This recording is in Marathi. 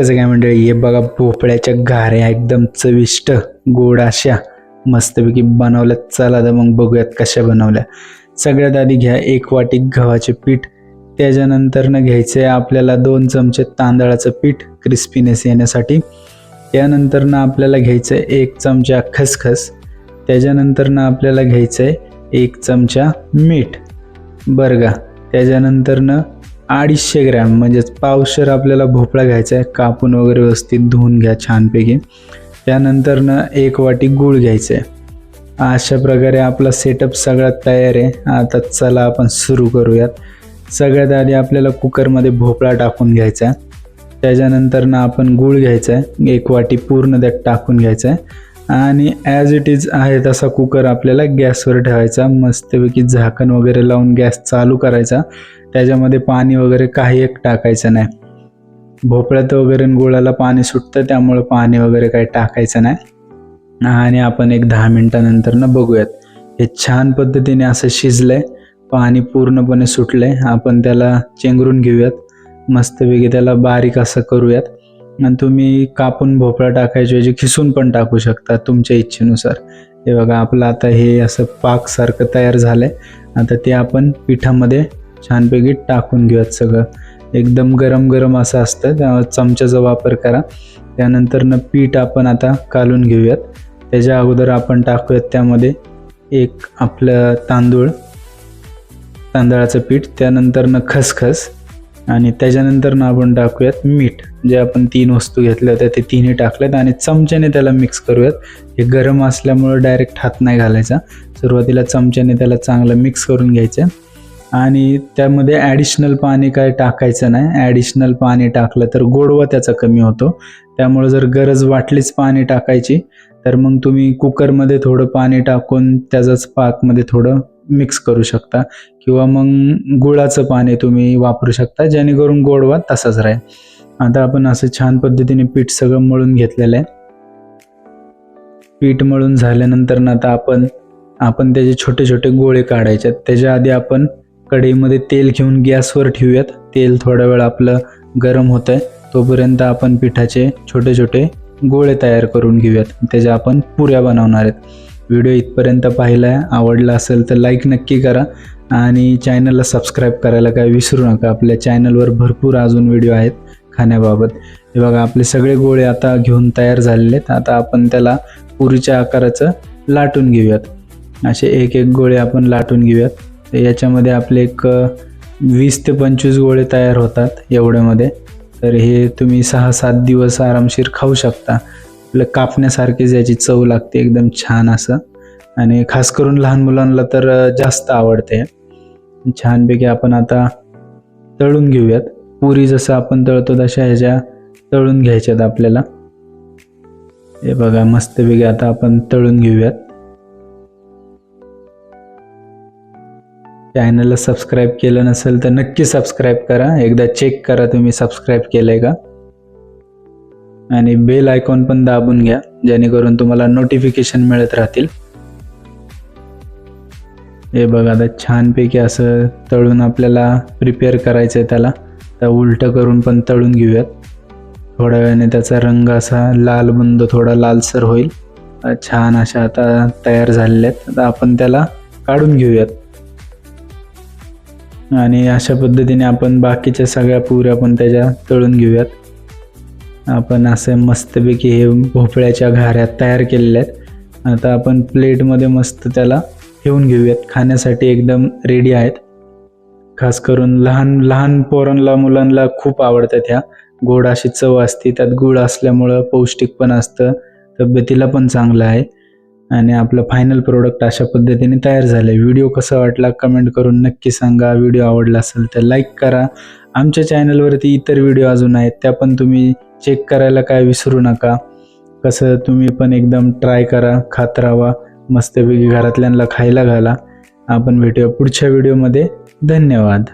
कसं काय मंडळी हे बघा भोपळ्याच्या घाऱ्या एकदम चविष्ट गोड अशा मस्तपैकी बनवल्या. चला तर मग बघूयात कशा बनवल्या. सगळ्यात आधी घ्या एक वाटी गव्हाचे पीठ. त्याच्यानंतर न घ्यायचं आहे आपल्याला दोन चमचे तांदळाचं पीठ क्रिस्पीनेस येण्यासाठी. त्यानंतर ना आपल्याला घ्यायचं आहे एक चमचा खसखस. त्याच्यानंतर ना आपल्याला घ्यायचं आहे एक चमचा मीठ. बरं का. त्याच्यानंतर अडीचशे ग्रॅम म्हणजेच पावशर आपल्याला भोपळा घ्यायचा आहे कापून वगैरे व्यवस्थित धुवून घ्या छानपैकी. त्यानंतर न एक वाटी गूळ घ्यायचं आहे. अशा प्रकारे आपला सेटअप सगळा तयार आहे. आता चला आपण सुरू करूयात. सगळ्यात आधी आपल्याला कुकरमध्ये भोपळा टाकून घ्यायचा आहे. त्याच्यानंतर ना आपण गूळ घ्यायचा आहे. एक वाटी पूर्ण त्यात टाकून घ्यायचा आहे. आणि ॲज इट इज आहे तसा कुकर आपल्याला गॅसवर ठेवायचा. मस्तपैकी झाकण वगैरे लावून गॅस चालू करायचा. त्याच्यामध्ये पाणी वगैरे काही एक टाकायचं नाही. भोपळ्यात वगैरे आणि गुळाला पाणी सुटतं त्यामुळे पाणी वगैरे काही टाकायचं नाही. आणि आपण एक दहा मिनटानंतर ना बघूयात. हे छान पद्धतीने असं शिजलंय. पाणी पूर्णपणे सुटलंय. आपण त्याला चेंगरून घेऊयात. मस्तपैकी त्याला बारीक असं करूयात. आणि तुम्ही कापून भोपळा टाकायचे खिसून पण टाकू शकता तुमच्या इच्छेनुसार. हे बघा आपलं आता हे असं पाकसारखं तयार झालं आहे आता ते आपण पिठामध्ये छानपैकी टाकून घेऊयात सगळं. एकदम गरम गरम असं असतं त्यामुळे चमच्याचा वापर करा. त्यानंतर न पीठ आपण आता कालून घेऊयात. त्याच्या अगोदर आपण टाकूयात त्यामध्ये एक आपलं तांदूळ तांदळाचं पीठ त्यानंतरनं खसखस आणि त्याच्यानंतर ना आपण टाकूयात मीठ. जे आपण तीन वस्तू घेतल्या होत्या ते तिन्ही टाकल्यात आणि चमच्याने त्याला मिक्स करूयात. हे गरम असल्यामुळं डायरेक्ट हात नाही घालायचा. सुरुवातीला चमच्याने त्याला चांगलं मिक्स करून घ्यायचं. आणि त्यामध्ये ॲडिशनल पाणी काय टाकायचं नाही. ॲडिशनल पाणी टाकलं तर गोडवा त्याचा कमी होतो. त्यामुळं जर गरज वाटलीच पाणी टाकायची तर मग तुम्ही कुकरमध्ये थोडं पाणी टाकून त्याचाच पाकमध्ये थोडं मिक्स करू शकता. किंवा मग गुळाचं पाणी तुम्ही वापरू शकता जेणेकरून गोडवा तसाच राहील. आता आपण असं छान पद्धतीने पीठ सगळं मळून घेतलेलं आहे. पीठ मळून झाल्यानंतर ना आता आपण आपण त्याचे छोटे छोटे गोळे काढायचे त्याच्या आधी आपण कढईमध्ये तेल घेऊन गॅसवर ठेवूयात. तेल थोडा वेळ आपलं गरम होत आहे तोपर्यंत आपण पिठाचे छोटे छोटे गोळे तयार करून घेऊयात. त्याच्या आपण पुऱ्या बनवणार आहेत. व्हिडिओ इथपर्यंत पाहिला आहे आवडला असेल तर लाईक नक्की करा. आणि चॅनलला सबस्क्राईब करायला काय विसरू नका. आपल्या चॅनलवर भरपूर अजून व्हिडिओ आहेत खाण्याबाबत. हे बघा आपले सगळे गोळे आता घेऊन तयार झालेले आहेत. आता आपण त्याला पुरीच्या आकाराचं लाटून घेऊयात. असे एक एक गोळे आपण लाटून घेऊयात. तर याच्यामध्ये आपले एक वीस ते पंचवीस गोळे तयार होतात एवढ्यामध्ये. तर हे तुम्ही सहा सात दिवस आरामशीर खाऊ शकता. आपलं कापण्यासारखीच याची चव लागते एकदम छान असं. आणि खास करून लहान मुलांना तर जास्त आवडते. छानपैकी आपण आता तळून घेऊयात. पुरी जसं आपण तळतो तशा ह्याच्या तळून घ्यायच्यात आपल्याला. हे बघा मस्तपैकी आता आपण तळून घेऊयात. चॅनलला सबस्क्राईब केलं नसेल तर नक्की सबस्क्राईब करा. एकदा चेक करा तुम्ही सबस्क्राईब केलं आहे का? आणि बेल आयकॉन पण दाबून घ्या जेणेकरून तुम्हाला नोटिफिकेशन मिळत राहतील. हे बघा आता छानपैकी असं तळून आपल्याला प्रिपेअर करायचं आहे त्याला. तर उलटं करून पण तळून घेऊयात. थोड्या वेळाने त्याचा रंग असा लाल बंद थोडा लालसर होईल. छान अशा आता तयार झालेल्या आहेत. आता आपण त्याला काढून घेऊयात. आणि अशा पद्धतीने आपण बाकीच्या सगळ्या पुऱ्या पण त्याच्या तळून घेऊयात. आपण असे मस्तपैकी हे भोपळ्याच्या घाऱ्या तयार केलेल्या आहेत. आता आपण प्लेटमध्ये मस्त त्याला ठेवून घेऊयात. खाण्यासाठी एकदम रेडी आहेत. खास करून लहान लहान पोरांना मुलांना खूप आवडतात ह्या. गोड अशी चव असते. त्यात गुळ असल्यामुळं पौष्टिक पण असतं. तब्येतीला पण चांगलं आहे. आणि आपलं फायनल प्रोडक्ट अशा पद्धतीने तयार झालं आहे व्हिडिओ कसा वाटला कमेंट करून नक्की सांगा. व्हिडिओ आवडला असेल तर लाईक करा. आमच्या चॅनलवरती इतर व्हिडिओ अजून आहेत त्या पण तुम्ही चेक करायला काय विसरू नका. कसं तुम्ही पण एकदम ट्राय करा खात राहा मस्तपैकी घरातल्यांना खायला घाला. आपण भेटूया पुढच्या व्हिडिओमध्ये धन्यवाद.